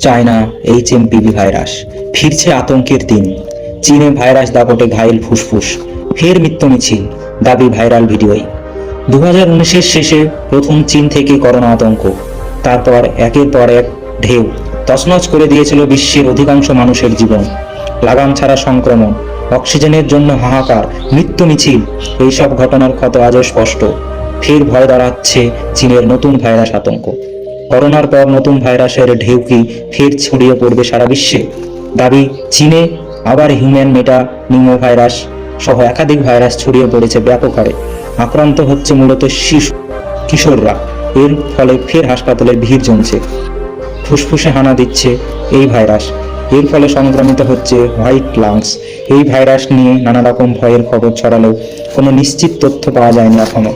China HMPV virus. ফিরছে আতঙ্কের দিন। চীনে ভাইরাস দাপটে ঘায়েল ফুসফুস। ফের মৃত্যু মিছিল, দাবি ভাইরাল ভিডিওয় দু হাজার শেষে প্রথম চীন থেকে করোনা আতঙ্ক। তারপর একের পর এক ঢেউ। তছনছ করে দিয়েছিল বিশ্বের অধিকাংশ মানুষের জীবন। লাগাম ছাড়া সংক্রমণ, অক্সিজেনের জন্য হাহাকার মৃত্যু মিছিল, এইসব ঘটনার ক্ষত আজও স্পষ্ট। ফের ভয় দাঁড়াচ্ছে চীনের নতুন ভাইরাস আতঙ্ক। করোনার পর নতুন ভাইরাসের ঢেউ কি ফের ছড়িয়ে পড়বে সারা বিশ্বে? দাবি, চীনে আবার হিউম্যান মেটা নিমো ভাইরাস সহ একাধিক ভাইরাস ছড়িয়ে পড়েছে ব্যাপক হারে। আক্রান্ত হচ্ছে মূলত শিশু, কিশোররা। এর ফলে ফের হাসপাতালে ভিড় জমছে। ফুসফুসে হানা দিচ্ছে এই ভাইরাস। এর ফলে সংক্রমিত হচ্ছে হোয়াইট লাংস। এই ভাইরাস নিয়ে নানা রকম ভয়ের খবর ছড়ালেও কোনো নিশ্চিত তথ্য পাওয়া যায়নি এখনও।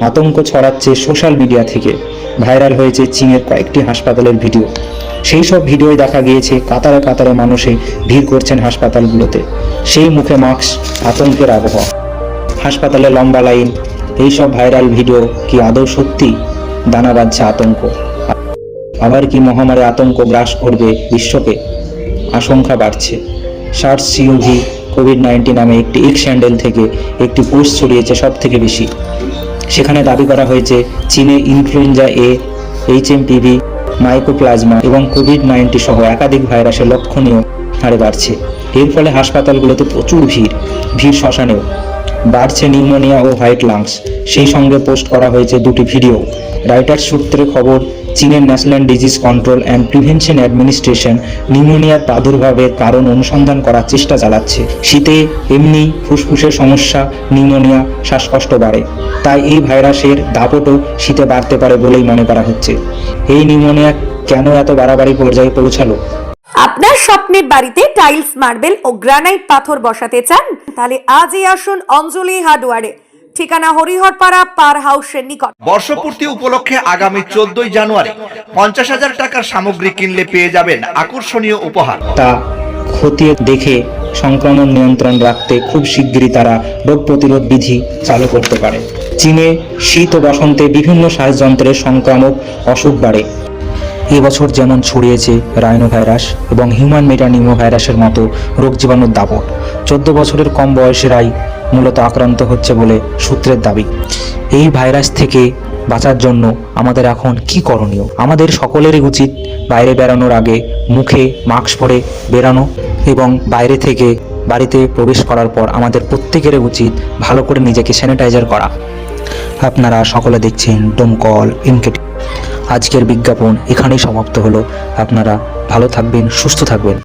আতঙ্ক ছড়াচ্ছে সোশ্যাল মিডিয়া থেকে। ভাইরাল হয়েছে চীনের কয়েকটি হাসপাতালের ভিডিও। সেই সব ভিডিওয় দেখা গিয়েছে কাতারে কাতারে মানুষে ভিড় করছেন হাসপাতালগুলোতে। সেই মুখে মাস্ক, আতঙ্কের আবহাওয়া। হাসপাতালে লম্বা লাইন এইসব ভাইরাল ভিডিও কি আদৌ সত্যি? দানা বাঁধছে আতঙ্ক। আবার কি মহামারী আতঙ্ক গ্রাস করবে বিশ্বকে? আশঙ্কা বাড়ছে। সার্স সিওভি কোভিড নাইন্টিন নামে একটি এক্স স্যান্ডেল থেকে একটি পোস্ট ছড়িয়েছে সব থেকে বেশি। সেখানে দাবি করা হয়েছে, চীনে influenza A, H M HMPV mycoplasma এবং কোভিড নাইন্টিন সহ একাধিক ভাইরাসের লক্ষণীয় হারে বাড়ছে। এর ফলে হাসপাতালগুলোতে প্রচুর ভিড়। ভিড় শ্মশানেও বাড়ছে নিউমোনিয়া ও হোয়াইট লাংস। সেই সঙ্গে পোস্ট করা হয়েছে দুটি ভিডিও। রাইটার সূত্রে খবর, চীনের national disease control and prevention administration নিউমোনিয়ার প্রাদুর্ভাবের কারণ অনুসন্ধান করার চেষ্টা চালাচ্ছে। শীতে এমনি ফুসফুসের সমস্যা, নিউমোনিয়া শ্বাসকষ্ট বাড়ে। তাই এই ভাইরাসের দাপটও শীতে বাড়তে পারে বলেই মনে করা হচ্ছে। এই নিউমোনিয়া কেন এত বাড়াবাড়ি পর্যায়ে পৌঁছালো? আপনার স্বপ্নের বাড়িতে টাইলস, মার্বেল ও গ্রানাইট পাথর বসাতে চান? তাহলে আজই আসুন অঞ্জলি হার্ডওয়ারে। ঠিকানা হরিহরপাড়া পার হাউসের নিকট। বর্ষপূর্তি উপলক্ষে আগামী চোদ্দই জানুয়ারি পঞ্চাশ হাজার টাকার সামগ্রী কিনলে পেয়ে যাবেন আকর্ষণীয় উপহার। তা খতিয়ে দেখে সংক্রমণ নিয়ন্ত্রণ রাখতে খুব শিগগিরই তারা রোগ প্রতিরোধ বিধি চালু করতে পারে। চীনে শীত ও বসন্তে বিভিন্ন শ্বাসযন্ত্রের সংক্রামক অসুখ বাড়ে। এবছর যেমন ছড়িয়েছে রাইনো ভাইরাস এবং হিউম্যান মেটানিমো ভাইরাসের মতো রোগ জীবাণুর দাপট, চোদ্দ বছরের কম বয়সেরাই মূলত আক্রান্ত হচ্ছে বলে সূত্রের দাবি। এই ভাইরাস থেকে বাঁচার জন্য আমাদের এখন কি করণীয়? আমাদের সকলেরই উচিত বাইরে বেরানোর আগে মুখে মাস্ক পরে বেরানো এবং বাইরে থেকে বাড়িতে প্রবেশ করার পর আমাদের প্রত্যেকেরই উচিত ভালো করে নিজেকে স্যানিটাইজার করা। আপনারা সকলে দেখছেন ডোমকল ইনকেট আজকের বিজ্ঞাপন এখানেই সমাপ্ত হলো। আপনারা ভালো থাকবেন সুস্থ থাকবেন।